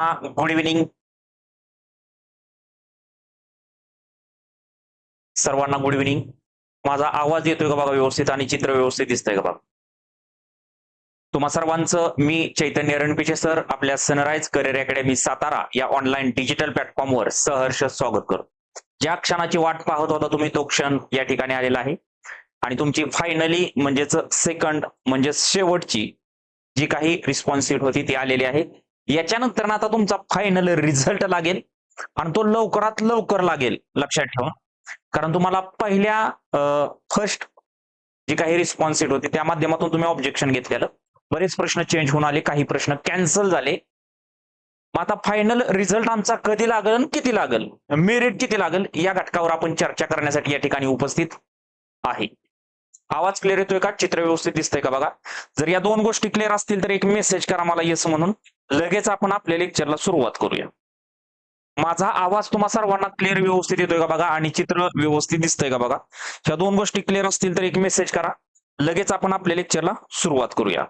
Good evening सर्वांना good evening माझा आवाज येतोय का बघा व्यवस्थित आणि चित्र व्यवस्थित दिसतंय का बघा? तुम्हा सर्वांचं मी चैतन्य रणपिचे सर आपल्या सनराइज करिअर अकॅडमी सातारा या ऑनलाईन डिजिटल प्लॅटफॉर्मवर सहर्ष स्वागत करतो. ज्या क्षणाची वाट पाहत होता तुम्ही तो क्षण या ठिकाणी आलेला आहे. आणि तुमची फायनली म्हणजेच सेकंड म्हणजे शेवटची जी काही रिस्पॉन्सिट होती ती आलेली आहे. याच्यानंतर आता तुमचा फायनल रिझल्ट लागेल. आणि तो लवकरात लवकर लागेल लक्षात ठेवा. कारण तुम्हाला पहिल्या फर्स्ट जी काही रिस्पॉन्सिट होती त्या माध्यमातून तुम्ही ऑब्जेक्शन घेतलेलं. बरेच प्रश्न चेंज होऊन आले काही प्रश्न कॅन्सल झाले. मग आता फायनल रिझल्ट आमचा कधी लागेल आणि किती लागेल? मेरिट किती लागेल? या घटकावर आपण चर्चा करण्यासाठी या ठिकाणी उपस्थित आहे. आवाज क्लिअर येतोय का? चित्र व्यवस्थित दिसतंय का बघा? जर या दोन गोष्टी क्लिअर असतील तर एक मेसेज करा मला येस म्हणून. लगेच आपण आपल्या लेक्चरला सुरुवात करूया. माझा आवाज तुम्हा सर्वांना क्लिअर व्यवस्थित येतोय का बघा? आणि चित्र व्यवस्थित दिसतंय का बघा? ह्या दोन गोष्टी क्लिअर असतील तर एक मेसेज करा. लगेच आपण आपल्या लेक्चरला सुरुवात करूया.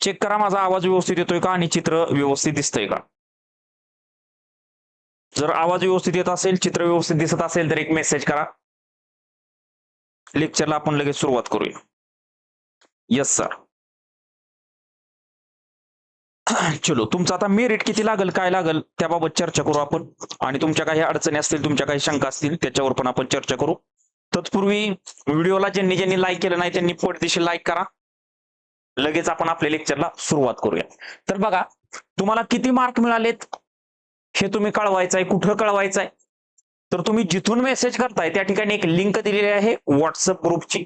चेक करा माझा आवाज व्यवस्थित येतोय का? आणि चित्र व्यवस्थित दिसतंय का? जर आवाज व्यवस्थित येत असेल चित्र व्यवस्थित दिसत असेल तर एक मेसेज करा. लेक्चरला आपण लगेच सुरुवात करूया. येस सर चलो तुमचं आता मेरिट किती लागेल काय लागेल त्याबाबत चर्चा करू आपण. आणि तुमच्या काही अडचणी असतील तुमच्या काही शंका असतील त्याच्यावर पण आपण चर्चा करू. तत्पूर्वी व्हिडिओला ज्यांनी ज्यांनी लाईक केलं नाही त्यांनी पडदेशी लाईक करा. लगेच आपण आपल्या लेक्चरला सुरुवात करूया. तर बघा तुम्हाला किती मार्क मिळालेत हे तुम्ही कळवायचं आहे कुठं कळवायचं आहे तर तुम्ही जिथून मेसेज करताय त्या ठिकाणी एक लिंक दिलेली आहे व्हॉट्सअप ग्रुपची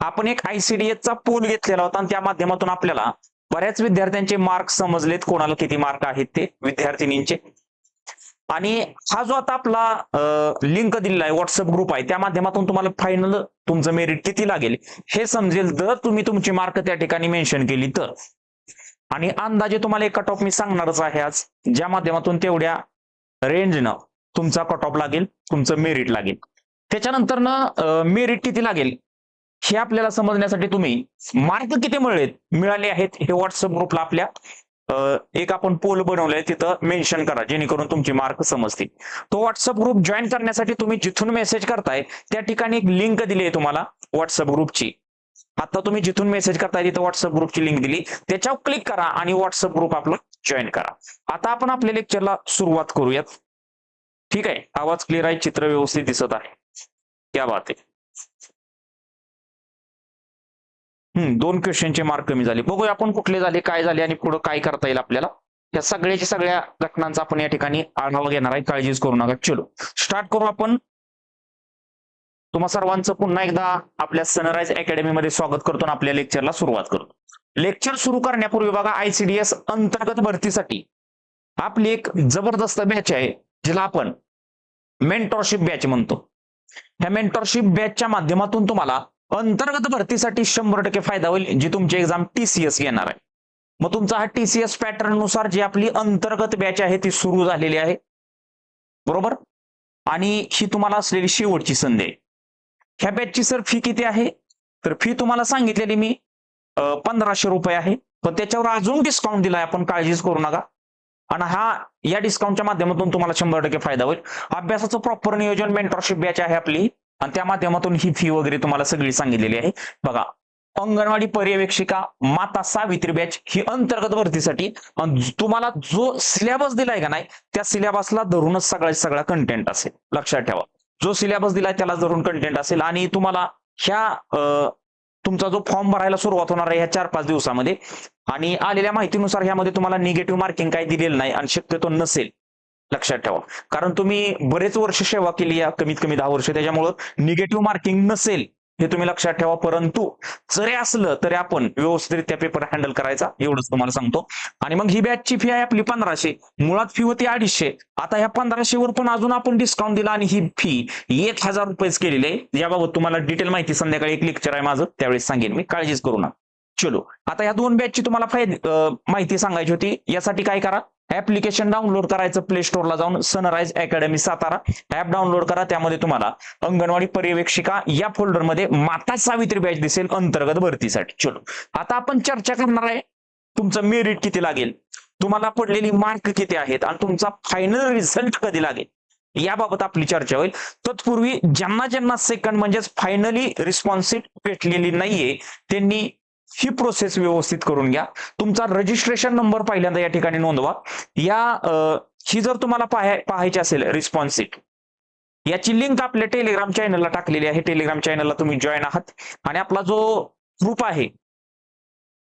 आपण एक आयसीडीएस चा पोल घेतलेला होता आणि त्या माध्यमातून आपल्याला बऱ्याच विद्यार्थ्यांचे मार्क समजलेत कोणाला किती मार्क आहेत ते विद्यार्थिनींचे. आणि हा जो आता आपला लिंक दिलेला आहे व्हॉट्सअप ग्रुप आहे त्या माध्यमातून तुम्हाला फायनल तुमचं मेरिट किती लागेल हे समजेल जर तुम्ही तुमची मार्क त्या ठिकाणी मेन्शन केली तर. आणि अंदाजे तुम्हाला एक कट ऑफ मी सांगणारच आहे आज ज्या माध्यमातून तेवढ्या रेंजनं तुमचा कट ऑफ लागेल तुमचं मेरिट लागेल. त्याच्यानंतर ना मेरिट किती लागेल? हे आपल्याला समजण्यासाठी तुम्ही मार्क किती मिळेल? मिळाले आहेत हे व्हॉट्सअप ग्रुपला आपल्या एक आपण पोल बनवलाय तिथं मेन्शन करा जेणेकरून तुमची मार्क समजतील. तो व्हॉट्सअप ग्रुप जॉईन करण्यासाठी तुम्ही जिथून मेसेज करताय त्या ठिकाणी एक लिंक दिली आहे तुम्हाला व्हॉट्सअप ग्रुपची आता तुम्ही जिथून मेसेज करताय तिथं व्हॉट्सअप ग्रुपची लिंक दिली. त्याच्यावर क्लिक करा आणि व्हॉट्सअप ग्रुप आपला जॉईन करा. आता आपण आपल्या लेक्चरला सुरुवात करूयात. ठीक आहे. आवाज क्लिअर आहे चित्र व्यवस्थित दिसत आहे. क्या बात आहे. हम्म दोन क्वेश्चनचे मार्क कमी झाले. बघूया आपण कुठले झाले काय झाले आणि पुढे काय करता येईल आपल्याला. या सगळ्याच्या सगळ्या घटनांचा आपण या ठिकाणी आढावा घेणार आहे. काळजीच करू नका. चलो. स्टार्ट करू आपण. तुम्हा सर्वांचं पुन्हा एकदा आपल्या सनराइज अकॅडमीमध्ये स्वागत करतो आणि आपल्या लेक्चरला सुरुवात करतो. लेक्चर सुरू करण्यापूर्वी बघा आयसीडीएस अंतर्गत भरतीसाठी आपली एक जबरदस्त बॅच आहे जिला आपण मेंटॉरशिप बॅच म्हणतो. ह्या मेंटॉरशिप बॅचच्या माध्यमातून तुम्हाला अंतर्गत भरतीसाठी शंभर टक्के फायदा होईल जी तुमची एक्झाम टीसीएस घेणार आहे. मग तुमचा हा टीसीएस पॅटर्ननुसार जी आपली अंतर्गत बॅच आहे ती सुरू झालेली आहे. बरोबर? आणि ही तुम्हाला असलेली शेवटची संधी आहे. ह्या बॅचची सर फी किती आहे? तर फी तुम्हाला सांगितलेली मी पंधराशे रुपये आहे. पण त्याच्यावर अजून डिस्काउंट दिलाय आपण काळजीच करू नका. आणि हा या डिस्काउंटच्या माध्यमातून तुम्हाला शंभर टक्के फायदा होईल. अभ्यासाचं प्रॉपर नियोजन मेंटरशिप बॅच आहे आपली. आणि त्या माध्यमातून ही फी वगैरे तुम्हाला सगळी सांगितलेली आहे. बघा अंगणवाडी पर्यवेक्षिका माता सावित्री बॅच ही अंतर्गत भरतीसाठी. तुम्हाला जो सिलेबस दिलाय का नाही त्या सिलेबसला धरूनच सगळा सगळा कंटेंट असेल. लक्षात ठेवा. जो सिलेबस दिलाय त्याला धरून कंटेंट असेल. आणि तुम्हाला ह्या तुमचा जो फॉर्म भरायला सुरुवात होणार आहे ह्या चार पाच दिवसामध्ये आणि आलेल्या माहितीनुसार ह्यामध्ये तुम्हाला निगेटिव्ह मार्किंग काही दिलेलं नाही आणि शक्यतो नसेल. लक्षात ठेवा. कारण तुम्ही बरेच वर्ष सेवा केली या कमीत कमी दहा वर्ष. त्याच्यामुळं निगेटिव्ह मार्किंग नसेल. हे तुम्ही लक्षात ठेवा. परंतु जरी असलं तरी आपण व्यवस्थितरित्या पेपर हँडल करायचा. एवढंच तुम्हाला सांगतो. आणि मग ही बॅचची फी आहे आपली पंधराशे. मुळात फी होती अडीचशे. आता ह्या पंधराशे वर पण अजून आपण डिस्काउंट दिला आणि ही फी एक हजार रुपयेच केलेली आहे. याबाबत तुम्हाला डिटेल माहिती संध्याकाळी एक लेक्चर आहे माझं. त्यावेळेस सांगेन मी. काळजीच करू नका. चलो. आता ह्या दोन बॅचची तुम्हाला फायदे माहिती सांगायची होती. यासाठी काय करा? ऍप्लिकेशन डाउनलोड करायचं प्ले स्टोअरला जाऊन sunrise academy Satara. App download करा. त्यामध्ये तुम्हाला अंगणवाडी पर्यवेक्षिका या फोल्डरमध्ये माता सावित्री बॅच दिसेल अंतर्गत भरतीसाठी. चलो. आता आपण चर्चा करणार आहे. तुमचं मेरिट किती लागेल? तुम्हाला पडलेली मार्क किती आहेत? आणि तुमचा फायनल रिझल्ट कधी लागेल? याबाबत आपली चर्चा होईल. तत्पूर्वी ज्यांना ज्यांना सेकंड म्हणजेच फायनली रिस्पॉन्सिट भेटलेली नाहीये त्यांनी ही प्रोसेस व्यवस्थित करून घ्या. तुमचा रजिस्ट्रेशन नंबर पहिल्यांदा या ठिकाणी नोंदवा. या ही जर तुम्हाला पाहाय पाहायची असेल रिस्पॉन्सिट याची लिंक आपल्या टेलिग्राम चॅनलला टाकलेली आहे. टेलिग्राम चॅनलला तुम्ही जॉईन आहात. आणि आपला जो ग्रुप आहे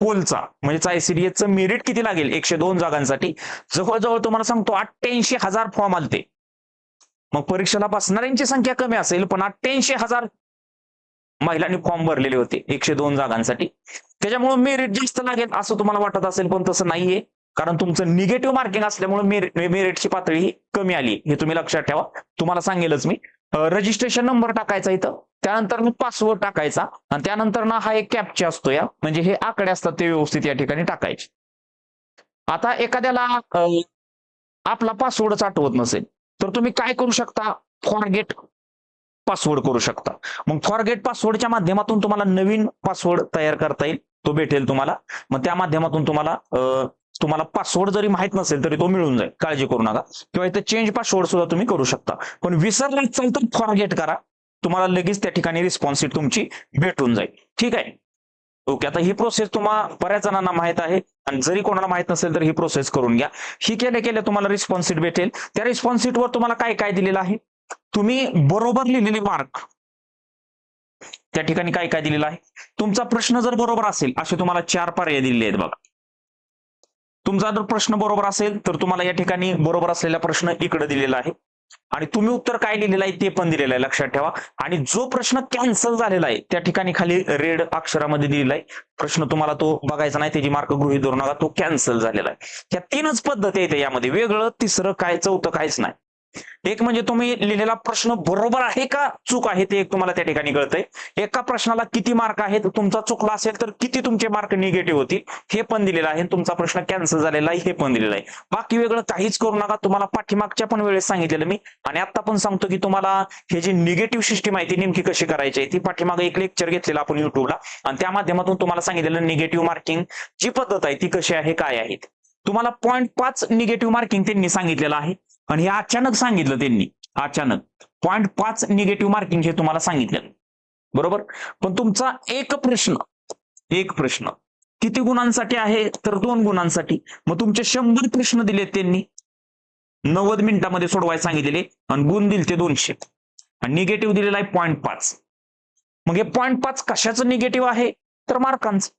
पोलचा म्हणजे आयसीडीएचं मेरिट किती लागेल? एकशे दोन जागांसाठी. जवळजवळ तुम्हाला सांगतो अठ्ठ्याऐंशी हजार फॉर्म आलते. मग परीक्षेला बसणाऱ्यांची संख्या कमी असेल पण अठ्ठ्याऐंशी हजार महिलांनी फॉर्म भरलेले होते एकशे दोन जागांसाठी. त्याच्यामुळे मेरिट जास्त लागेल असं तुम्हाला वाटत असेल पण तसं नाहीये. कारण तुमचं निगेटिव्ह मार्किंग असल्यामुळे मेरिटची पातळी ही कमी आली. हे तुम्ही लक्षात ठेवा. तुम्हाला सांगेलच मी. रजिस्ट्रेशन नंबर टाकायचा इथं. त्यानंतर मी पासवर्ड टाकायचा. आणि त्यानंतर ना हा एक कॅपचे असतो या. म्हणजे हे आकडे असतात ते व्यवस्थित या ठिकाणी टाकायचे. आता एखाद्याला आपला पासवर्डच आठवत नसेल तर तुम्ही काय करू शकता? फॉरगेट पासवर्ड करू शकता. मग फॉरगेट पासवर्डच्या माध्यमातून तुम्हाला नवीन पासवर्ड तयार करता येईल. तो भेटेल तुम्हाला. मग त्या माध्यमातून तुम्हाला तुम्हाला पासवर्ड जरी माहीत नसेल तरी तो मिळून जाईल. काळजी करू नका. किंवा इथं चेंज पासवर्ड सुद्धा तुम्ही करू शकता. पण विसरला चाल तर फॉरगेट करा. तुम्हाला लगेच त्या ठिकाणी रिस्पॉन्सिट तुमची भेटून जाईल. ठीक आहे? ओके आता ही प्रोसेस तुम्हाला बऱ्याच जणांना माहीत आहे. आणि जरी कोणाला माहीत नसेल तर ही प्रोसेस करून घ्या. ही केल्या केल्या तुम्हाला रिस्पॉन्सिट भेटेल. त्या रिस्पॉन्सिटवर तुम्हाला काय काय दिलेलं आहे? तुम्ही बरोबर लिहिलेले मार्क त्या ठिकाणी काय काय दिलेलं आहे? तुमचा प्रश्न जर बरोबर असेल असे तुम्हाला चार पर्याय दिलेले आहेत बघा. तुमचा जर प्रश्न बरोबर असेल तर तुम्हाला या ठिकाणी बरोबर असलेला प्रश्न इकडे दिलेला आहे. आणि तुम्ही उत्तर काय लिहिलेलं आहे ते पण दिलेलं आहे लक्षात ठेवा. आणि जो प्रश्न कॅन्सल झालेला आहे त्या ठिकाणी खाली रेड अक्षरामध्ये दिलेला आहे. प्रश्न तुम्हाला तो बघायचा नाही त्याची मार्क गृहित धरू नका तो कॅन्सल झालेला आहे. या तीनच पद्धती आहेत यामध्ये. वेगळं तिसरं काय चौथं काहीच नाही. एक म्हणजे तुम्ही लिहिलेला प्रश्न बरोबर आहे का चूक आहे ते एक तुम्हाला त्या ठिकाणी कळतंय. एका प्रश्नाला किती मार्क आहेत तुमचा चुकला असेल तर किती तुमचे मार्क निगेटिव्ह होतील हे पण दिलेलं आहे. तुमचा प्रश्न कॅन्सल झालेला आहे हे पण दिलेलं आहे. बाकी वेगळं काहीच करू नका. तुम्हाला पाठीमागच्या पण वेळेस सांगितलेलं मी. आणि आता पण सांगतो की तुम्हाला हे जी निगेटिव्ह सिस्टीम आहे ती नेमकी कशी करायची आहे? ती पाठीमागे एक लेक्चर घेतलेला आपण युट्यूबला आणि त्या माध्यमातून तुम्हाला सांगितलेलं निगेटिव्ह मार्किंग जी पद्धत आहे ती कशी आहे काय आहे? तुम्हाला पॉईंट पाच निगेटिव्ह मार्किंग त्यांनी सांगितलेलं आहे. आणि हे अचानक सांगितलं त्यांनी. अचानक. पॉईंट पाच निगेटिव्ह मार्किंग हे तुम्हाला सांगितलं. बरोबर? पण तुमचा एक प्रश्न एक प्रश्न. किती गुणांसाठी आहे? तर दोन गुणांसाठी. मग तुमचे शंभर प्रश्न दिलेत त्यांनी. नव्वद मिनिटामध्ये सोडवायला सांगितलेले. आणि गुण दिले ते दोनशे. आणि निगेटिव्ह दिलेला आहे पॉईंट पाच. मग हे पॉईंट पाच कशाचं निगेटिव्ह आहे? तर मार्कांचं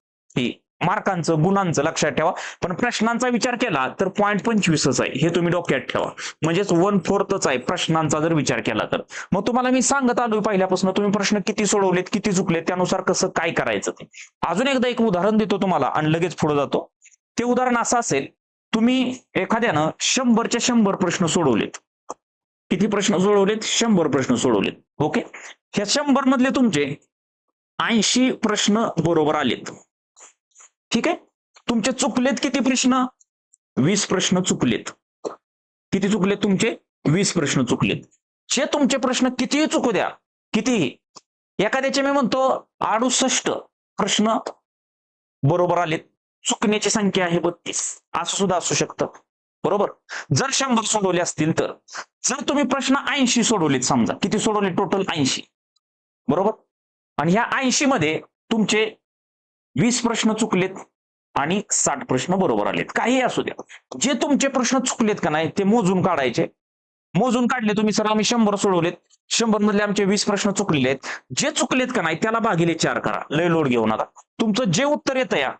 हे. मार्कांचं गुणांचं लक्षात ठेवा. पण प्रश्नांचा विचार केला तर पॉईंट पंचवीसच आहे. हे तुम्ही डोक्यात ठेवा. म्हणजेच वन फोर्थच आहे प्रश्नांचा जर विचार केला तर. मग तुम्हाला मी सांगत आलोय पहिल्यापासून तुम्ही प्रश्न किती सोडवलेत किती चुकलेत त्यानुसार कसं काय करायचं ते. अजून एकदा एक उदाहरण देतो तुम्हाला आणि लगेच पुढे जातो. ते उदाहरण असं असेल तुम्ही एखाद्यानं शंभरच्या शंभर प्रश्न सोडवलेत. किती प्रश्न सोडवलेत? शंभर प्रश्न सोडवलेत. ओके? ह्या शंभर मधले तुमचे ऐंशी प्रश्न बरोबर आलेत. ठीक आहे? तुमचे चुकलेत किती प्रश्न? वीस प्रश्न चुकलेत. किती चुकलेत तुमचे? वीस प्रश्न चुकलेत. जे तुमचे प्रश्न कितीही चुकू द्या कितीही एखाद्याचे मी म्हणतो अडुसष्ट प्रश्न बरोबर आलेत. चुकण्याची संख्या आहे बत्तीस. असं सुद्धा असू शकतं. बरोबर? जर शंभर सोडवले असतील तर. जर तुम्ही प्रश्न ऐंशी सोडवलेत समजा किती सोडवले? टोटल ऐंशी. बरोबर? आणि ह्या ऐंशी मध्ये तुमचे वीस प्रश्न चुकलेत आणि साठ प्रश्न बरोबर आलेत. काही असू द्या. जे तुमचे प्रश्न चुकलेत का नाही ते मोजून काढायचे. मोजून काढले तुम्ही सर आम्ही शंभर सोडवलेत. शंभर मधले आमचे वीस प्रश्न चुकलेले आहेत. जे चुकलेत का नाही त्याला भागिले चार करा. लय लोड घेऊ नका. तुमचं जे उत्तर येतं या.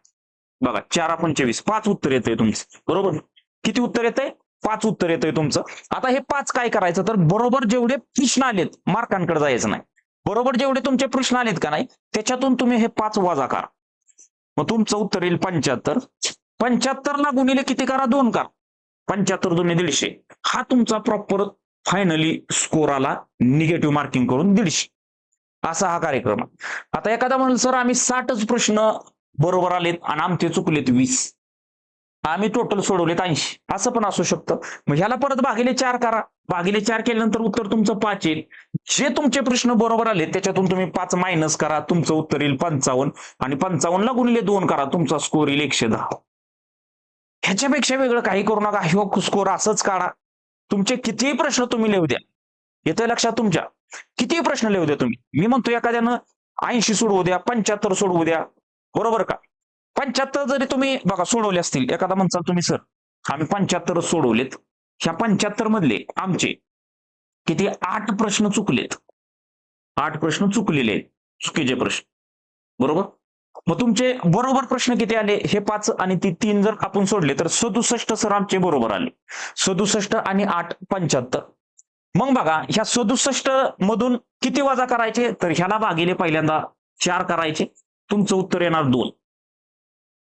बघा चार पंचवीस पाच उत्तर येतंय तुमचं. बरोबर? किती उत्तर येतंय? पाच उत्तर येतंय तुमचं. आता हे पाच काय करायचं? तर बरोबर जेवढे प्रश्न आलेत मार्कांकडे जायचं नाही. बरोबर जेवढे तुमचे प्रश्न आलेत का नाही त्याच्यातून तुम्ही हे पाच वाजा करा. मग तुमचं उत्तर येईल पंच्याहत्तर. पंच्याहत्तरला गुणिले किती करा? दोन करा. पंच्याहत्तर दोन्ही दीडशे. हा तुमचा प्रॉपर फायनली स्कोर आला. निगेटिव्ह मार्किंग करून दीडशे. असा हा कार्यक्रम आता एखादा म्हणलं सर आम्ही साठच प्रश्न बरोबर आलेत आणि आमचे चुकलेत वीस. आम्ही टोटल सोडवलेत ऐंशी. असं पण असू शकतं. मग ह्याला परत भागिले चार करा. भागिले चार केल्यानंतर उत्तर तुमचं पाच येईल. जे तुमचे प्रश्न बरोबर आले त्याच्यातून तुम्ही पाच मायनस करा. तुमचं उत्तर येईल पंचावन्न. आणि पंचावन्नला गुणिले दोन करा. तुमचा स्कोर येईल एकशे दहा. ह्याच्यापेक्षा वेगळं काही करू नका. ह्यो स्कोर असंच काढा. तुमचे कितीही प्रश्न तुम्ही लिहू द्या. येतंय लक्षात तुमच्या? कितीही प्रश्न लिहू द्या तुम्ही. मी म्हणतो एखाद्यानं ऐंशी सोडवू द्या पंच्याहत्तर सोडवू द्या. बरोबर का? पंच्याहत्तर जरी तुम्ही बघा सोडवले असतील. एखादा म्हणसाल तुम्ही सर आम्ही पंच्याहत्तर सोडवलेत. ह्या पंच्याहत्तर मधले आमचे किती? आठ प्रश्न चुकलेत. आठ प्रश्न चुकलेले आहेत. चुकीचे प्रश्न. बरोबर? मग तुमचे बरोबर प्रश्न किती आले? हे पाच आणि ती तीन जर आपण सोडले तर सदुसष्ट सर आमचे बरोबर आले. सदुसष्ट आणि आठ पंच्याहत्तर. मग बघा ह्या सदुसष्ट मधून किती वजा करायचे? तर ह्याला भागिले पहिल्यांदा चार करायचे. तुमचं उत्तर येणार दोन.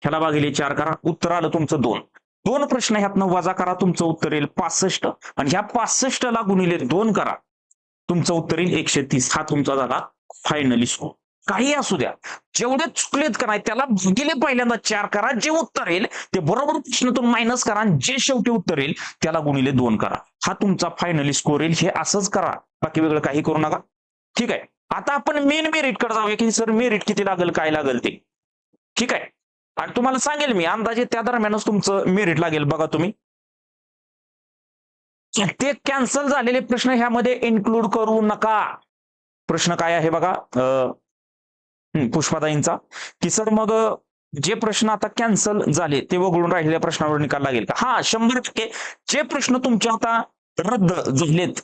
ह्याला भागिले चार करा. उत्तर आलं तुमचं दोन. दोन प्रश्न ह्यातनं वजा करा तुमचं उत्तर येईल पासष्ट. आणि ह्या पासष्टला गुणिले दोन करा. तुमचं उत्तर येईल एकशे तीस. हा तुमचा झाला फायनली स्कोर काही असू द्या. जेवढे चुकलेत का नाही त्याला गेले पहिल्यांदा चार करा. जे उत्तर येईल ते बरोबर प्रश्नातून मायनस करा. आणि जे शेवटी उत्तर येईल त्याला गुणिले दोन करा. हा तुमचा फायनली स्कोर येईल. हे असंच करा. बाकी वेगळं काही करू नका. ठीक आहे. आता आपण मेन मेरिटकडे जाऊया की सर मेरिट किती लागेल काय लागेल ते? ठीक आहे. आणि तुम्हाला सांगेल मी अंदाजे त्या दरम्यानच तुमचं मेरिट लागेल बघा तुम्ही. ते कॅन्सल झालेले प्रश्न ह्यामध्ये इन्क्लूड करू नका. प्रश्न काय आहे बघा पुष्पाताईंचा. की सर मग जे प्रश्न आता कॅन्सल झाले ते वगळून राहिलेल्या प्रश्नावर निकाल लागेल का? हा शंभर टक्के. जे प्रश्न तुमचे आता रद्द झालेत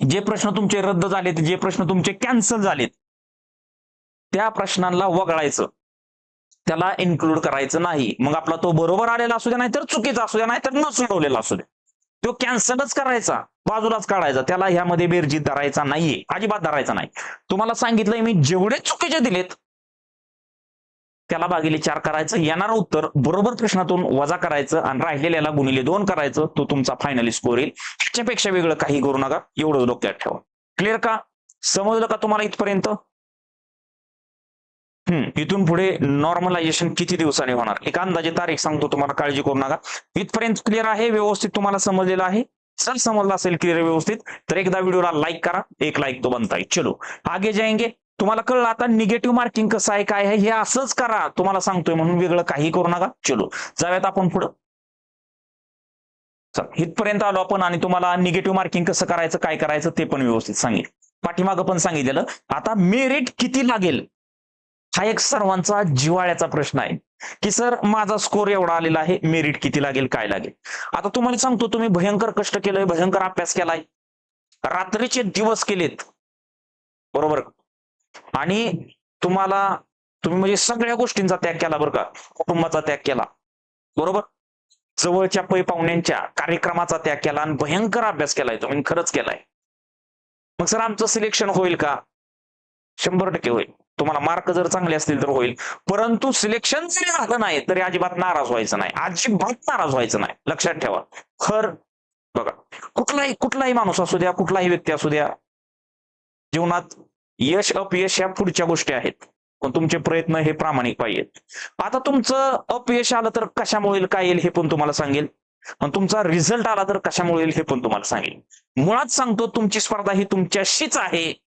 जे प्रश्न तुमचे रद्द झालेत जे प्रश्न तुमचे कॅन्सल झालेत त्या प्रश्नांना वगळायचं. त्याला इन्क्लूड करायचं नाही. मग आपला तो बरोबर आलेला असू द्या नाहीतर चुकीचा असू द्या नाहीतर न सोडवलेला असू द्या तो कॅन्सलच करायचा बाजूलाच काढायचा. त्याला ह्यामध्ये बेरजीत धरायचा नाहीये अजिबात धरायचा नाही. तुम्हाला सांगितलंय मी जेवढे चुकीचे दिलेत त्याला भागिले चार करायचं येणारं उत्तर बरोबर प्रश्नातून वजा करायचं आणि राहिलेल्याला गुणिले दोन करायचं तो तुमचा फायनली स्कोर येईल. ह्याच्यापेक्षा वेगळं काही करू नका एवढं डोक्यात ठेवा. क्लिअर का? समजलं का तुम्हाला इथपर्यंत? इथून पुढे नॉर्मलायझेशन किती दिवसांनी होणार? एक अंदाजे तारीख सांगतो तुम्हाला काळजी करू नका. इथपर्यंत क्लिअर आहे व्यवस्थित तुम्हाला समजलेलं आहे. चल समजलं असेल क्लिअर व्यवस्थित तर एकदा व्हिडिओला लाईक करा एक लाईक तो बनता है चलो आगे जाएंगे तुम्हाला कळलं आता निगेटिव्ह मार्किंग कसं आहे काय आहे? हे असंच करा. तुम्हाला सांगतोय म्हणून वेगळं काही करू नका. चलो जाऊयात आपण पुढं. चल इथपर्यंत आलो आपण आणि तुम्हाला निगेटिव्ह मार्किंग कसं करायचं काय करायचं ते पण व्यवस्थित सांगेल पाठीमागं पण सांगितलेलं. आता मेरिट किती लागेल? हा एक सर्वांचा जिवाळ्याचा प्रश्न आहे. की सर माझा स्कोर एवढा आलेला आहे मेरिट किती लागेल काय लागेल? आता तुम्हाला सांगतो तुम्ही भयंकर कष्ट केलंय भयंकर अभ्यास केलाय. रात्रीचे दिवस केलेत. बरोबर? आणि तुम्हाला तुम्ही म्हणजे सगळ्या गोष्टींचा त्याग केला बरं का. कुटुंबाचा त्याग केला. बरोबर? जवळच्या पै पाहुण्यांच्या कार्यक्रमाचा त्याग केला आणि भयंकर अभ्यास केलाय तुम्ही खरंच केलाय. मग सर आमचं सिलेक्शन होईल का? शंभर टक्के होईल. तुम्हाला मार्क जर चांगले असतील तर होईल. परंतु सिलेक्शन जरी झालं नाही तरी अजिबात नाराज व्हायचं नाही. अजिबात नाराज व्हायचं नाही. लक्षात ठेवा. खर बघा कुठलाही कुठलाही माणूस असू द्या कुठलाही व्यक्ती असू द्या जीवनात यश अपयश या पुढच्या गोष्टी आहेत. पण तुमचे प्रयत्न हे प्रामाणिक पाहिजेत. आता तुमचं अपयश आलं तर कशामुळे येईल काय येईल हे पण तुम्हाला सांगेल. आणि तुमचा रिझल्ट आला तर कशामुळे येईल हे पण तुम्हाला सांगेल. मुळात सांगतो तुमची स्पर्धा ही तुमच्याशीच आहे.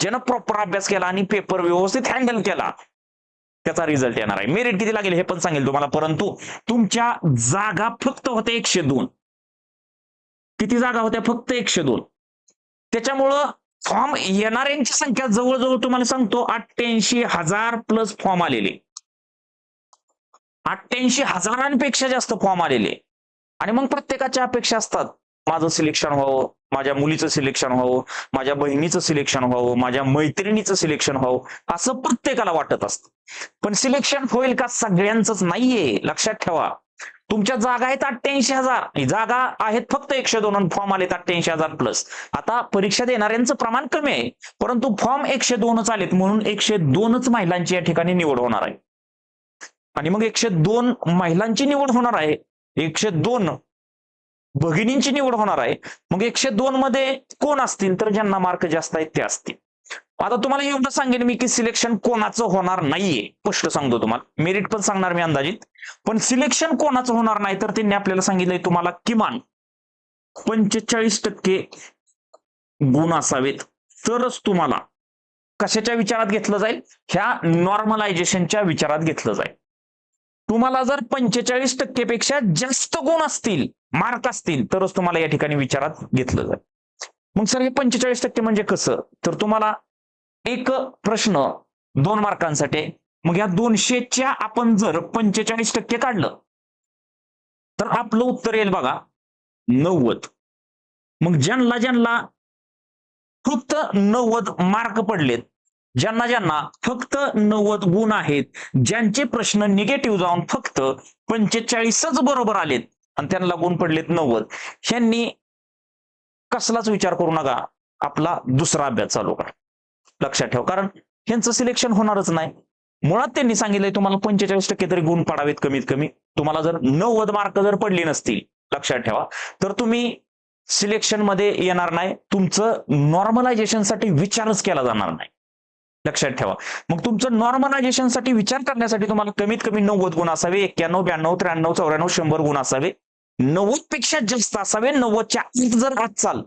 ज्यानं प्रॉपर अभ्यास केला आणि पेपर व्यवस्थित हँडल केला त्याचा रिझल्ट येणार आहे. मेरिट किती लागेल हे पण सांगेल तुम्हाला. परंतु तुमच्या जागा फक्त होत्या एकशे दोन. किती जागा होत्या? फक्त एकशे दोन. त्याच्यामुळं फॉर्म येणाऱ्यांची संख्या जवळजवळ तुम्हाला सांगतो अठ्ठ्याऐंशी हजार प्लस फॉर्म आलेले. अठ्ठ्याऐंशी हजारांपेक्षा जास्त फॉर्म आलेले. आणि मग प्रत्येकाच्या अपेक्षा असतात. माझं सिलेक्शन व्हावं. माझ्या मुलीचं सिलेक्शन व्हावं माझ्या बहिणीचं सिलेक्शन व्हावं माझ्या मैत्रिणीचं सिलेक्शन व्हावं असं प्रत्येकाला वाटत असतं. पण सिलेक्शन होईल का सगळ्यांचंच नाहीये लक्षात ठेवा. तुमच्या जागा आहेत अठ्ठ्याऐंशी हजार जागा आहेत फक्त एकशे दोन फॉर्म आलेत अठ्ठ्याऐंशी हजार प्लस आता परीक्षा देणाऱ्यांचं प्रमाण कमी आहे परंतु फॉर्म एकशे दोनच आलेत म्हणून एकशे दोनच महिलांची या ठिकाणी निवड होणार आहे. आणि मग एकशे दोन महिलांची निवड होणार आहे. एकशे दोन भगिनींची निवड होणार आहे. मग एकशे दोन मध्ये कोण असतील? तर ज्यांना मार्क जास्त आहेत ते असतील. आता तुम्हाला एवढं सांगेन मी की सिलेक्शन कोणाचं होणार नाहीये. स्पष्ट सांगतो तुम्हाला. मेरिट पण सांगणार मी अंदाजित. पण सिलेक्शन कोणाचं होणार नाही तर त्यांनी आपल्याला सांगितलंय तुम्हाला किमान पंचेचाळीस टक्के गुण असावेत. तरच तुम्हाला कशाच्या विचारात घेतलं जाईल? ह्या नॉर्मलायझेशनच्या विचारात घेतलं जाईल. तुम्हाला जर पंचेचाळीस टक्केपेक्षा जास्त गुण असतील मार्क असतील तरच तुम्हाला या ठिकाणी विचारात घेतलं जाईल. मग सर हे पंचेचाळीस टक्के म्हणजे कसं? तर तुम्हाला एक प्रश्न दोन मार्कांसाठी मग या दोनशेच्या आपण जर पंचेचाळीस टक्के काढलं तर आपलं उत्तर येईल बघा नव्वद. मग ज्यांना ज्यांना फक्त नव्वद मार्क पडलेत ज्यांना ज्यांना फक्त नव्वद गुण आहेत ज्यांचे प्रश्न निगेटिव्ह जाऊन फक्त पंचेचाळीसच बरोबर आलेत आणि त्यांना गुण पडलेत नव्वद. ह्यांनी कसलाच विचार करू नका. आपला दुसरा अभ्यास चालू करा. लक्षात ठेवा. कारण ह्यांचं सिलेक्शन होणारच नाही. मुळात त्यांनी सांगितलंय तुम्हाला पंचेचाळीस टक्के तरी गुण पाडावेत कमीत कमी. तुम्हाला जर नव्वद मार्क जर पडले नसतील लक्षात ठेवा. तर तुम्ही सिलेक्शनमध्ये येणार नाही. तुमचं नॉर्मलायझेशनसाठी विचारच केला जाणार नाही. लक्षात ठेवा. मग तुमचं नॉर्मलायझेशनसाठी विचार करण्यासाठी तुम्हाला कमीत कमी नव्वद गुण असावे एक्क्याण्णव ब्याण्णव त्र्याण्णव चौऱ्याण्णव शंभर गुण असावे. नव्वदपेक्षा जास्त असावे नव्वदच्या आत जर आत चाल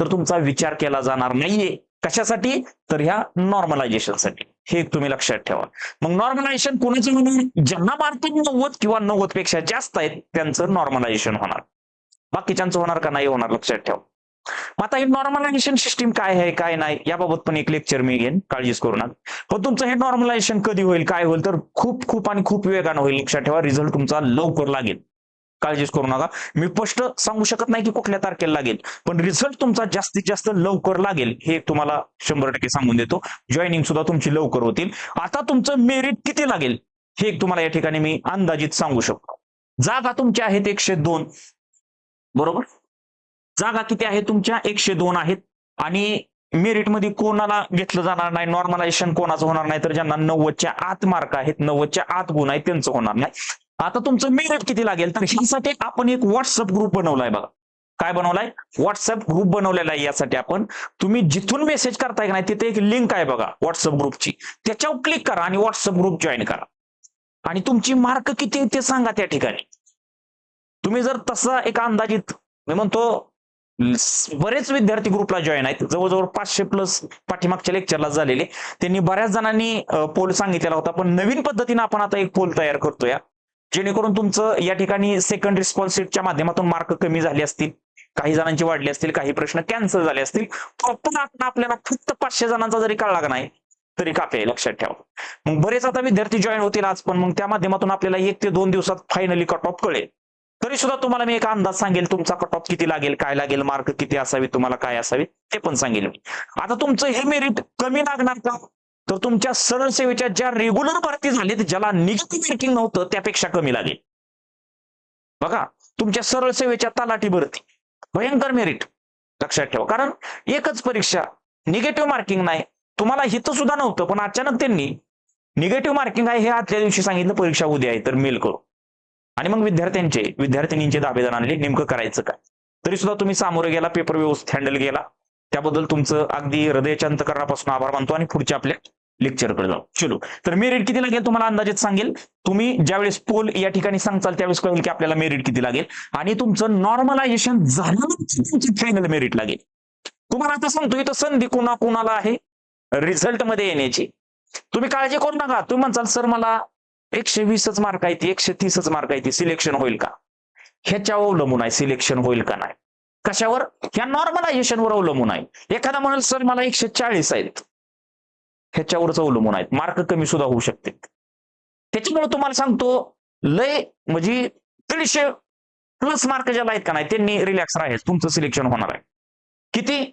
तर तुमचा विचार केला जाणार नाहीये. कशासाठी? तर ह्या नॉर्मलायझेशनसाठी हे एक तुम्ही लक्षात ठेवा. मग नॉर्मलायझेशन कोणाचं म्हणून ज्यांना मार्क नव्वद किंवा नव्वदपेक्षा जास्त आहेत त्यांचं नॉर्मलायझेशन होणार. बाकीच्यांचं होणार का नाही होणार लक्षात ठेवा. मग आता हे नॉर्मलायझेशन सिस्टीम काय आहे काय नाही याबाबत पण एक लेक्चर मी घेईन काळजीच करू नका. हो तुमचं हे नॉर्मलायझेशन कधी होईल काय होईल तर खूप खूप आणि खूप वेगानं होईल लक्षात ठेवा रिझल्ट तुमचा लवकर लागेल. काळजीच करू नका. मी स्पष्ट सांगू शकत नाही की कुठल्या तारखेला लागेल पण रिझल्ट तुमचा जास्तीत जास्त लवकर लागेल हे तुम्हाला शंभर टक्के सांगून देतो. जॉईनिंग सुद्धा तुमची लवकर होतील. आता तुमचं मेरिट किती लागेल हे एक तुम्हाला या ठिकाणी मी अंदाजित सांगू शकतो. जागा तुमची आहेत एकशे दोन. बरोबर? जागा किती आहे? तुमच्या एकशे दोन आहेत. आणि मेरिटमध्ये कोणाला घेतलं जाणार नाही? नॉर्मलायझेशन कोणाचं होणार नाही? तर ज्यांना नव्वदच्या आत मार्क आहेत नव्वदच्या आत गुण आहेत त्यांचं होणार नाही. आता तुमचं मेरिट किती लागेल? तर ह्यासाठी आपण एक व्हॉट्सअप ग्रुप बनवलाय बघा. काय बनवलाय? व्हॉट्सअप ग्रुप बनवलेला आहे यासाठी आपण. तुम्ही जिथून मेसेज करताय का नाही तिथे एक लिंक आहे बघा व्हॉट्सअप ग्रुपची त्याच्यावर क्लिक करा आणि व्हॉट्सअप ग्रुप जॉईन करा. आणि तुमची मार्क किती आहे ते सांगा त्या ठिकाणी. तुम्ही जर तसा एक अंदाजित मी म्हणतो बरेच विद्यार्थी ग्रुपला जॉईन आहेत. जवळजवळ पाचशे प्लस पाठीमागच्या लेक्चरला झालेले. त्यांनी बऱ्याच जणांनी पोल सांगितलेला होता. पण नवीन पद्धतीने आपण आता एक पोल तयार करतोय जेणेकरून तुमचं या ठिकाणी सेकंड रिस्पॉन्स सीटच्या माध्यमातून मार्क कमी झाले असतील काही जणांचे वाढले असतील काही प्रश्न कॅन्सल झाले असतील. प्रॉपर आता आपल्याला फक्त पाचशे जणांचा जरी कळला नाही तरी काफी लक्षात ठेवा. मग बरेच आता विद्यार्थी जॉईन होतील आज पण मग त्या माध्यमातून आपल्याला एक ते दोन दिवसात फायनली कट ऑफ कळेल. तरी सुद्धा तुम्हाला मी एक अंदाज सांगेल तुमचा कट ऑफ किती लागेल काय लागेल मार्क किती असावे तुम्हाला काय असावे ते पण सांगेल मी. आता तुमचं हे मेरिट कमी लागणार का? तर तुमच्या सरळ सेवेच्या ज्या रेग्युलर भरती झालीत ज्याला निगेटिव्ह मार्किंग नव्हतं त्यापेक्षा कमी लागेल. बघा तुमच्या सरळ सेवेच्या तलाठी भरती भयंकर मेरिट लक्षात ठेवा कारण एकच परीक्षा निगेटिव्ह मार्किंग नाही. तुम्हाला हित सुद्धा नव्हतं पण अचानक त्यांनी निगेटिव्ह मार्किंग आहे हे आदल्या दिवशी सांगितलं परीक्षा उद्या आहे तर मेल करू. आणि मग विद्यार्थ्यांचे विद्यार्थिनींचे दावेदार आणले नेमकं करायचं काय? तरी सुद्धा तुम्ही सामोरे गेला पेपर व्यवस्थित हँडल गेला त्याबद्दल तुमचं अगदी हृदयाच्या अंतकरणापासून आभार मानतो आणि पुढच्या आपल्या लेक्चरकडे जाऊ. चलो. तर मेरिट किती लागेल तुम्हाला अंदाजेत सांगेल? तुम्ही ज्यावेळेस पोल या ठिकाणी सांगचाल त्यावेळेस कळेल की आपल्याला मेरिट किती लागेल. आणि तुमचं नॉर्मलायझेशन झाल्यानंतर फायनल मेरिट लागेल. तुम्हाला आता सांगतो इथं संधी कुणा कुणाला आहे? रिझल्टमध्ये येण्याची. तुम्ही काळजी करू नका. तुम्ही म्हणसाल सर मला एकशे वीसच मार्क आहेत एकशे तीसच मार्क आहेत सिलेक्शन होईल का? ह्याच्यावर अवलंबून आहे. सिलेक्शन होईल का नाही? कशावर? ह्या नॉर्मलायझेशनवर अवलंबून आहे. एखादा म्हणाल सर मला एकशे चाळीस आहेत ह्याच्यावरच अवलंबून आहेत. मार्क कमी सुद्धा होऊ शकते. त्याच्यामुळे तुम्हाला सांगतो लय म्हणजे दीडशे प्लस मार्क ज्याला आहेत का नाही त्यांनी रिलॅक्स राहायचं. तुमचं सिलेक्शन होणार आहे. किती?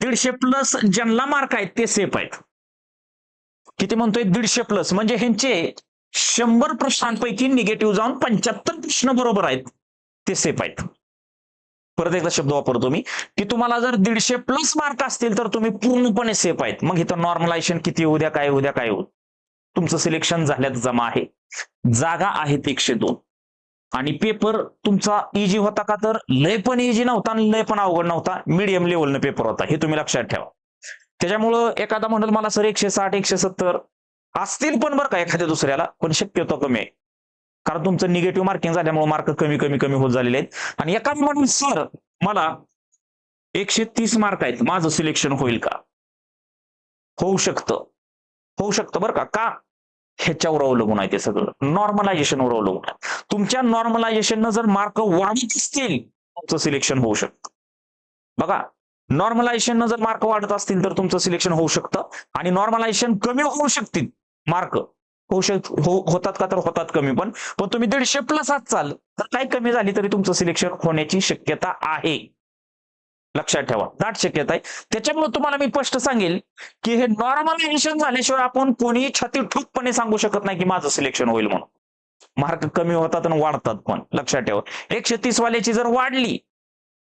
दीडशे प्लस ज्यांना मार्क आहेत ते सेफ आहेत. किती म्हणतोय दीडशे प्लस म्हणजे ह्यांचे शंभर प्रश्नांपैकी निगेटिव्ह जाऊन पंच्याहत्तर प्रश्न बरोबर आहेत. ते सेफ आहेत. परत एकदा शब्द वापरतो मी. की तुम्हाला जर दीडशे प्लस मार्क असतील तर तुम्ही पूर्णपणे सेफ आहेत. मग इथं नॉर्मलायझेशन किती उद्या द्या काय उद्या द्या काय होत तुमचं सिलेक्शन झाल्यात जमा आहे. जागा आहेत एकशे दोन. आणि पेपर तुमचा इजी होता का? तर लय पण इजी नव्हता आणि लय पण अवघड नव्हता. मीडियम लेवलनं पेपर होता. हे तुम्ही लक्षात ठेवा. त्याच्यामुळं एखादा म्हणेल मला सर एकशे साठ एकशे सत्तर असतील पण बरं का एखाद्या दुसऱ्याला पण शक्यतो कमी आहे. कारण तुमचं निगेटिव्ह मार्किंग झाल्यामुळे मार्क कमी कमी कमी होत झालेले आहेत. आणि एखादा म्हणून सर मला एकशे तीस मार्क आहेत. माझं सिलेक्शन होईल का? होऊ शकतं. होऊ शकतं बरं का? का? ह्याच्यावर अवलंबून आहे ते सगळं. नॉर्मलायझेशनवर अवलंबून आहे. तुमच्या नॉर्मलायझेशननं जर मार्क वाढत असतील तुमचं सिलेक्शन होऊ शकतं. बघा नॉर्मलायझेशननं जर मार्क वाढत असतील तर तुमचं सिलेक्शन होऊ शकतं. आणि नॉर्मलायझेशन कमी होऊ शकतील. मार्क होऊ शक हो होतात का तर होतात कमी पण. पण तुम्ही दीडशे प्लस चाल तर काही कमी झाली तरी तुमचं सिलेक्शन होण्याची शक्यता आहे. लक्षात ठेवा. दाट शक्यता आहे. त्याच्यामुळे तुम्हाला मी स्पष्ट सांगेल की हे नॉर्मलायझेशन झाल्याशिवाय आपण कोणीही छाती ठोकपणे सांगू शकत नाही की माझं सिलेक्शन होईल म्हणून. मार्क कमी होतात आणि वाढतात पण. लक्षात ठेवा. एकशे तीस वाल्याची जर वाढली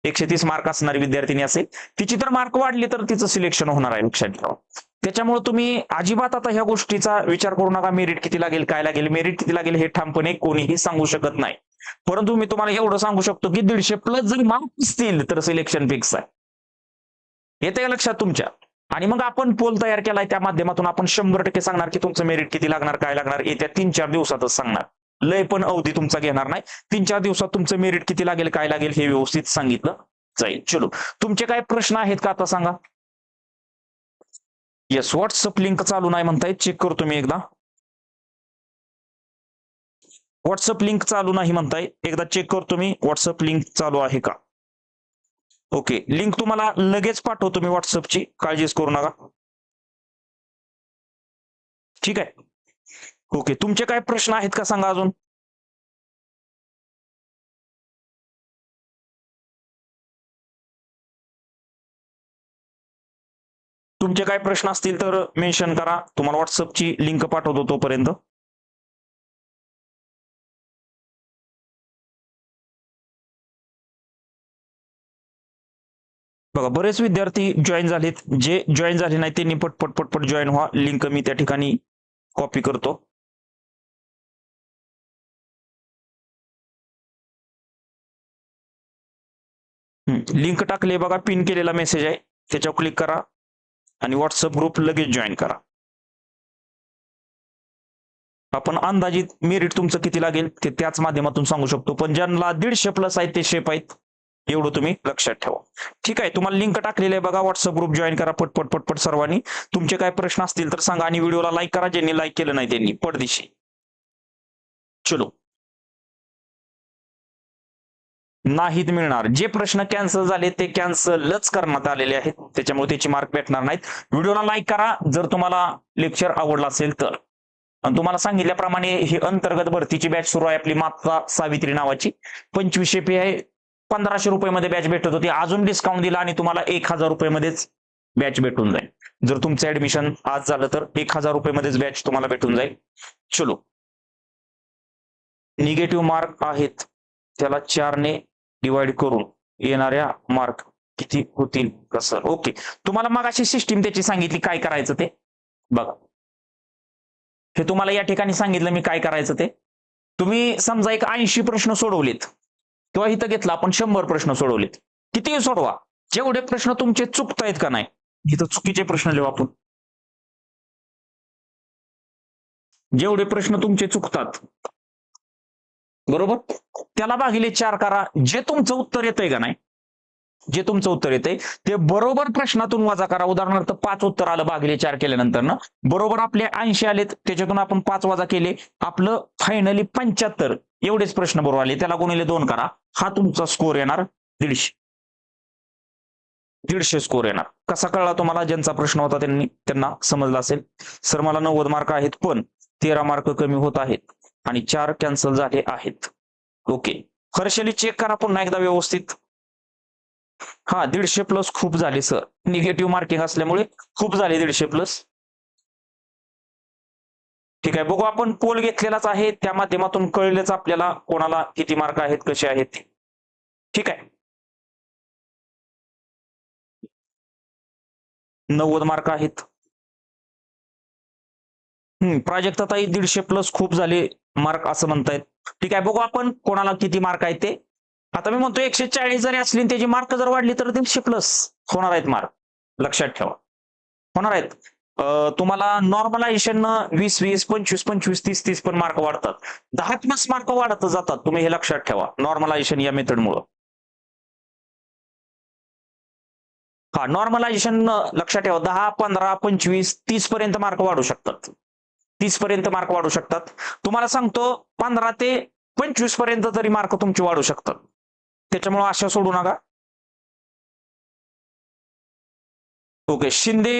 एकशे तीस मार्क असणारी विद्यार्थिनी असेल तिची तर मार्क वाढली तर तिचं सिलेक्शन होणार आहे लक्षात ठेवा. त्याच्यामुळे तुम्ही अजिबात आता ह्या गोष्टीचा विचार करू नका मेरिट किती लागेल काय लागेल मेरिट किती लागेल हे ठामपणे कोणीही सांगू शकत नाही. परंतु मी तुम्हाला एवढं सांगू शकतो की दीडशे प्लस जर मार्क असतील तर सिलेक्शन फिक्स आहे. येते लक्षात तुमच्या? आणि मग आपण पोल तयार केलाय त्या माध्यमातून आपण शंभर टक्के सांगणार की तुमचं मेरिट किती लागणार काय लागणार येत्या तीन चार दिवसातच सांगणार. लय पण अवधी तुमचा घेणार नाही. तीन चार दिवसात तुमचं मेरिट किती लागेल काय लागेल हे व्यवस्थित सांगितलं जाईल. चलो. तुमचे काय प्रश्न आहेत का आता सांगा? येस व्हॉट्सअप लिंक चालू नाही म्हणताय चेक करतो मी एकदा. व्हॉट्सअप लिंक चालू नाही म्हणताय एकदा चेक करतो मी व्हॉट्सअप लिंक चालू आहे का? ओके लिंक तुम्हाला लगेच पाठवतो मी व्हॉट्सअपची काळजीच करू नका. ठीक आहे. ओके तुमचे काय प्रश्न आहेत का सांगा अजून? तुमचे काय प्रश्न असतील तर मेन्शन करा. तुम्हाला व्हॉट्सअपची लिंक पाठवतो तोपर्यंत. बघा बरेच विद्यार्थी जॉईन झालेत. जे जॉईन झाले नाही त्यांनी पटपट पटपट जॉईन व्हा. लिंक मी त्या ठिकाणी कॉपी करतो. लिंक टाकले बघा पिन केलेला मेसेज आहे. त्याच्यावर क्लिक करा आणि व्हॉट्सअप ग्रुप लगेच जॉईन करा. आपण अंदाजित मेरिट तुमचं किती लागेल ते त्याच माध्यमातून सांगू शकतो. पण ज्यांना दीडशे प्लस आहेत ते शेप आहेत एवढं तुम्ही लक्षात ठेवा. ठीक आहे तुम्हाला लिंक टाकलेली आहे बघा व्हॉट्सअप ग्रुप जॉईन करा पटपट पटपट सर्वांनी. तुमचे काय प्रश्न असतील तर सांगा आणि व्हिडिओला लाईक करा ज्यांनी लाईक केलं नाही त्यांनी. पडदिशी चलो. नाहीत मिळणार. जे प्रश्न कॅन्सल झाले ते कॅन्सलच करण्यात आलेले आहेत. त्याच्यामुळे त्याची मार्क भेटणार नाहीत. व्हिडिओला लाईक करा. जर तुम्हाला लेक्चर आवडला असेल तर. आणि तुम्हाला सांगितल्याप्रमाणे ही अंतर्गत भरतीची बॅच सुरू आहे आपली माता सावित्री नावाची. पंचवीसशे फी आहे. पंधराशे रुपयेमध्ये बॅच भेटत होती. अजून डिस्काउंट दिला आणि तुम्हाला एक हजार रुपयेमध्येच बॅच भेटून जाईल. जर तुमचं ऍडमिशन आज झालं तर एक हजार रुपयेमध्येच बॅच तुम्हाला भेटून जाईल. चलो. निगेटिव्ह मार्क आहेत. त्याला चारने डिवाइड करून येणाऱ्या मार्क किती होतील कसं? ओके तुम्हाला मग अशी सिस्टीम त्याची सांगितली काय करायचं ते? बघा. हे तुम्हाला या ठिकाणी सांगितलं मी काय करायचं ते? तुम्ही समजा एक ऐंशी प्रश्न सोडवलेत किंवा इथं घेतलं आपण शंभर प्रश्न सोडवलेत. किती सोडवा. जेवढे प्रश्न तुमचे चुकतायत का नाही इथं चुकीचे प्रश्न लिहू आपण. जेवढे प्रश्न तुमचे चुकतात बरोबर? त्याला भागिले चार करा. जे तुमचं उत्तर येतंय का नाही? जे तुमचं उत्तर येतंय ते बरोबर प्रश्नातून वजा करा. उदाहरणार्थ पाच उत्तर आलं भागिले चार केल्यानंतर ना बरोबर आपले ऐंशी आलेत त्याच्यातून आपण पाच वजा केले. आपलं फायनली पंच्याहत्तर. एवढेच प्रश्न बरोबर आले. त्याला गुणिले दोन करा. हा तुमचा स्कोर येणार दीडशे. दीडशे स्कोर येणार. कसा कळला तुम्हाला? ज्यांचा प्रश्न होता त्यांनी त्यांना समजला असेल. सर मला नव्वद मार्क आहेत पण तेरा मार्क कमी होत आहेत. आणि चार कॅन्सल झाले आहेत. ओके हर्षली चेक करा पुन्हा एकदा व्यवस्थित. हा दीडशे प्लस खूप झाले सर निगेटिव्ह मार्किंग असल्यामुळे खूप झाले दीडशे प्लस ठीक आहे बघू आपण पोल घेतलेलाच आहे. त्या माध्यमातून कळलेच आपल्याला कोणाला किती मार्क आहेत कसे आहेत ठीक आहे. नव्वद मार्क आहेत. प्राजक्त ताई दीडशे प्लस खूप झाले मार्क असं म्हणतायत. ठीक आहे बघू आपण कोणाला किती मार्क आहेत ते. आता मी म्हणतो एकशे चाळीस जरी असली त्याची मार्क जर वाढली तर दीडशे प्लस होणार आहेत मार्क लक्षात ठेवा. होणार आहेत. तुम्हाला नॉर्मलायझेशन वीस वीस पंचवीस पंचवीस तीस तीस पण मार्क वाढतात. दहा प्लस मार्क वाढत जातात. तुम्ही हे लक्षात ठेवा नॉर्मलायझेशन या मेथडमुळं हा नॉर्मलायझेशन लक्षात ठेवा. दहा पंधरा पंचवीस तीस पर्यंत मार्क वाढू शकतात. तीस पर्यंत मार्क वाढू शकतात. तुम्हाला सांगतो पंधरा ते पंचवीसपर्यंत तरी मार्क तुमचे वाढू शकतात. त्याच्यामुळे आशा सोडू नका. ओके शिंदे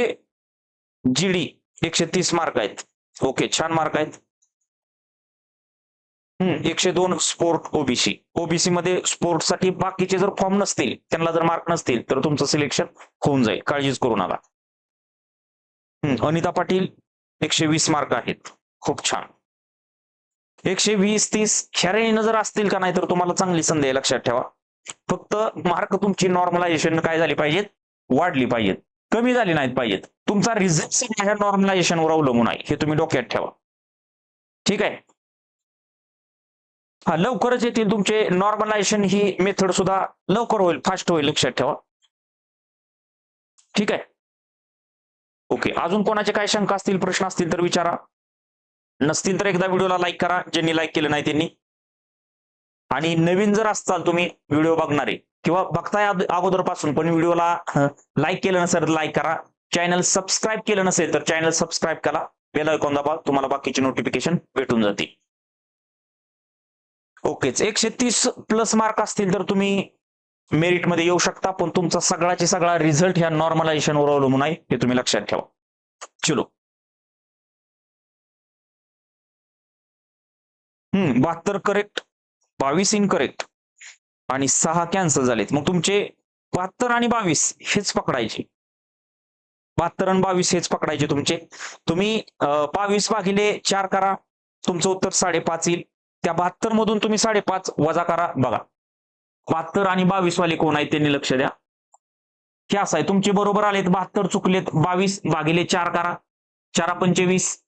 जीडी एकशे तीस मार्क आहेत. ओके छान मार्क आहेत. हम्म एकशे दोन स्पोर्ट ओबीसी ओबीसी मध्ये स्पोर्टसाठी बाकीचे जर फॉर्म नसतील त्यांना जर मार्क नसतील तर तुमचं सिलेक्शन होऊन जाईल. काळजीच करू नका. अनिता पाटील एकशे वीस मार्क आहेत. खूप छान. एकशे वीस तीस ह्या रेंजनं जर असतील का नाही तर तुम्हाला चांगली संधी आहे लक्षात ठेवा. फक्त मार्क तुमची नॉर्मलायझेशन काय झाली पाहिजेत? वाढली पाहिजेत. कमी झाली नाहीत पाहिजेत. तुमचा रिझल्ट ह्या नॉर्मलायझेशनवर अवलंबून आहे. हे तुम्ही डोक्यात ठेवा. ठीक आहे? हा लवकरच येतील तुमचे नॉर्मलायझेशन ही मेथड सुद्धा लवकर होईल फास्ट होईल लक्षात ठेवा. ठीक आहे? ओके. अजून कोणाचे काय शंका असतील प्रश्न असतील तर विचारा. नसतील तर एकदा व्हिडिओला लाईक करा ज्यांनी लाईक केलं नाही त्यांनी. आणि नवीन जर असताल तुम्ही व्हिडिओ बघणारे किंवा बघताय अगोदरपासून पण व्हिडिओला लाईक केलं नसेल तर लाईक करा. चॅनल सबस्क्राईब केलं नसेल तर चॅनल सबस्क्राईब करा. बेल ऐकून दाबा तुम्हाला बाकीचे नोटिफिकेशन भेटून जातील. ओकेच. एकशे तीस प्लस मार्क असतील तर तुम्ही मेरिटमध्ये येऊ शकता पण तुमचा सगळ्याचे सगळा रिझल्ट ह्या नॉर्मलायझेशनवर अवलंबून आहे हे तुम्ही लक्षात ठेवा. चलो. हम्म बहात्तर करेक्ट बावीस इनकरेक्ट आणि सहा कॅन्सल झालेत. मग तुमचे बहात्तर आणि बावीस हेच पकडायचे. बहात्तर आणि बावीस हेच पकडायचे तुमचे. तुम्ही बावीस भागिले चार करा तुमचं उत्तर साडेपाच येईल. त्या बहात्तर मधून तुम्ही साडेपाच वजा करा बघा. बहात्तर आणि बावीस वाले कोण आहेत त्यांनी लक्ष द्या. हे असं आहे. तुमचे बरोबर आलेत बहात्तर चुकलेत बावीस भागिले चार करा. चारा पंचवीस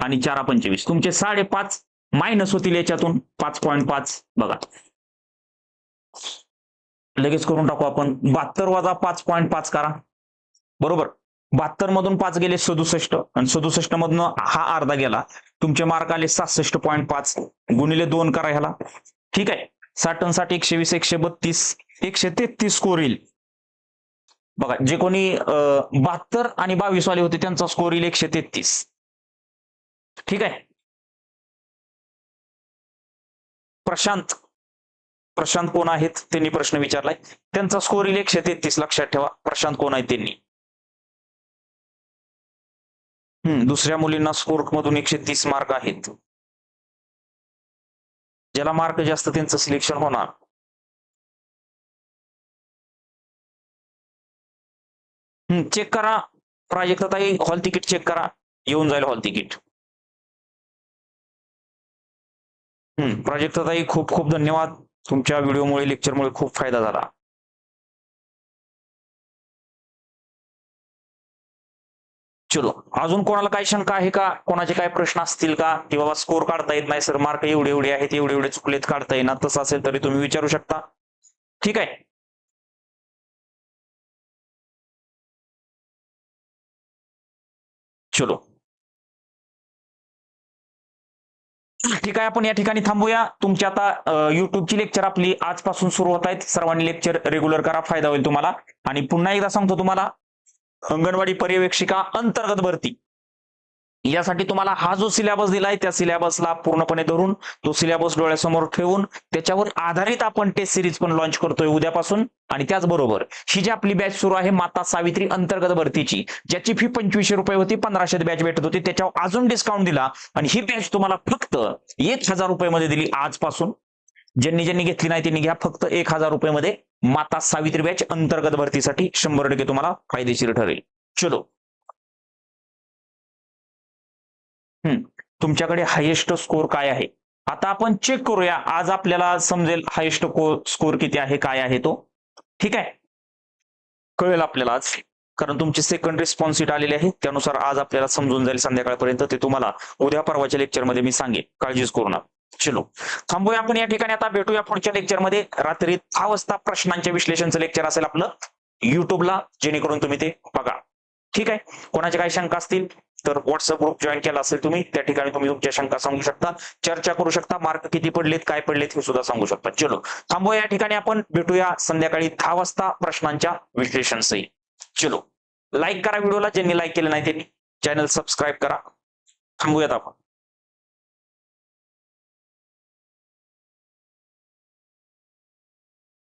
आणि चारा पंचवीस. तुमचे साडेपाच मायनस होतील याच्यातून. पाच पॉईंट पाच. बघा. लगेच करून टाकू आपण. बहात्तर वजा पाच पॉईंट पाच करा. बरोबर? बहात्तर मधून पाच गेले सदुसष्ट. आणि सदुसष्ट मधून हा अर्धा गेला. तुमचे मार्क आले सहासष्ट पॉईंट पाच. गुणिले दोन करा ह्याला. ठीक आहे? साठ साठ एकशे वीस एकशे बत्तीस एकशे तेहतीस स्कोर येईल. बघा जे कोणी बहात्तर आणि बावीस वाले होते त्यांचा स्कोर येईल एकशे तेहतीस ठीक आहे? प्रशांत. प्रशांत कोण आहेत? त्यांनी प्रश्न विचारलाय. त्यांचा स्कोर येईल एकशे तेहतीस लक्षात ठेवा. प्रशांत कोण आहेत त्यांनी? हम्म दुसऱ्या मुलींना स्कोर मधून एकशे तीस मार्क आहेत. ज्याला मार्क जास्त त्यांचं सिलेक्शन होणार. चेक करा. प्राजक्ताताई हॉल तिकीट चेक करा. येऊन जाईल हॉल तिकीट हम्म प्राजक्ता खूप खूप धन्यवाद. तुमच्या व्हिडिओमुळे लेक्चरमुळे खूप फायदा झाला. चलो अजून कोणाला काही शंका आहे का? कोणाचे काय प्रश्न असतील का? की बाबा स्कोर काढता येत नाही सर मार्क एवढे एवढे आहेत एवढे एवढे चुकलेत काढता येणार तसं असेल तरी तुम्ही विचारू शकता. ठीक आहे? चलो. ठीक आहे आपण या ठिकाणी थांबूया. तुमची आता युट्यूबची लेक्चर आपली आजपासून सुरू होत आहेत. सर्वांनी लेक्चर रेग्युलर करा फायदा होईल तुम्हाला. आणि पुन्हा एकदा सांगतो तुम्हाला अंगणवाडी पर्यवेक्षिका अंतर्गत भरती. यासाठी तुम्हाला हा जो सिलेबस दिलाय त्या सिलेबसला पूर्णपणे धरून तो सिलेबस डोळ्यासमोर ठेवून त्याच्यावर आधारित आपण टेस्ट सिरीज पण लॉन्च करतोय उद्यापासून आणि त्याचबरोबर ही जी आपली बॅच सुरू आहे माता सावित्री अंतर्गत भरतीची ज्याची फी पंचवीसशे रुपये होती पंधराशे बॅच भेटत होती त्याच्यावर अजून डिस्काउंट दिला आणि ही बॅच तुम्हाला फक्त एक हजार रुपये मध्ये दिली आजपासून. ज्यांनी ज्यांनी घेतली नाही त्यांनी घ्या. फक्त एक हजार रुपये मध्ये माता सावित्री बॅच अंतर्गत भरतीसाठी शंभर टक्के तुम्हाला फायदेशीर ठरेल. चलो. हम्म. तुमच्याकडे हायेस्ट स्कोर काय आहे? आता आपण चेक करूया. आज आपल्याला समजेल हायेस्ट स्कोर किती आहे काय आहे तो. ठीक आहे? कळेल आपल्याला आज. कारण तुमची सेकंड रिस्पॉन्स सीट आलेली आहे. त्यानुसार आज आपल्याला समजून जाईल संध्याकाळपर्यंत. ते तुम्हाला उद्या परवाच्या लेक्चरमध्ये मी सांगेन. काळजीच करू नका. चलो. थांबूया आपण या ठिकाणी. आता भेटूया पुढच्या लेक्चरमध्ये रात्री दहा वाजता प्रश्नांच्या विश्लेषणचं लेक्चर असेल आपलं. युट्यूबला जेणेकरून तुम्ही ते बघा. ठीक आहे? कोणाच्या काही शंका असतील तर व्हॉट्सअप ग्रुप जॉईन केला असेल तुम्ही त्या ठिकाणी तुम्ही तुमच्या शंका सांगू शकता. चर्चा करू शकता. मार्क किती पडलेत काय पडलेत हे सुद्धा सांगू शकता. चलो. थांबूया या ठिकाणी आपण. भेटूया संध्याकाळी दहा वाजता प्रश्नांच्या विश्लेषण चलो. लाईक करा व्हिडिओला ज्यांनी लाईक केलं नाही त्यांनी चॅनल सबस्क्राईब करा. थांबूयात आपण.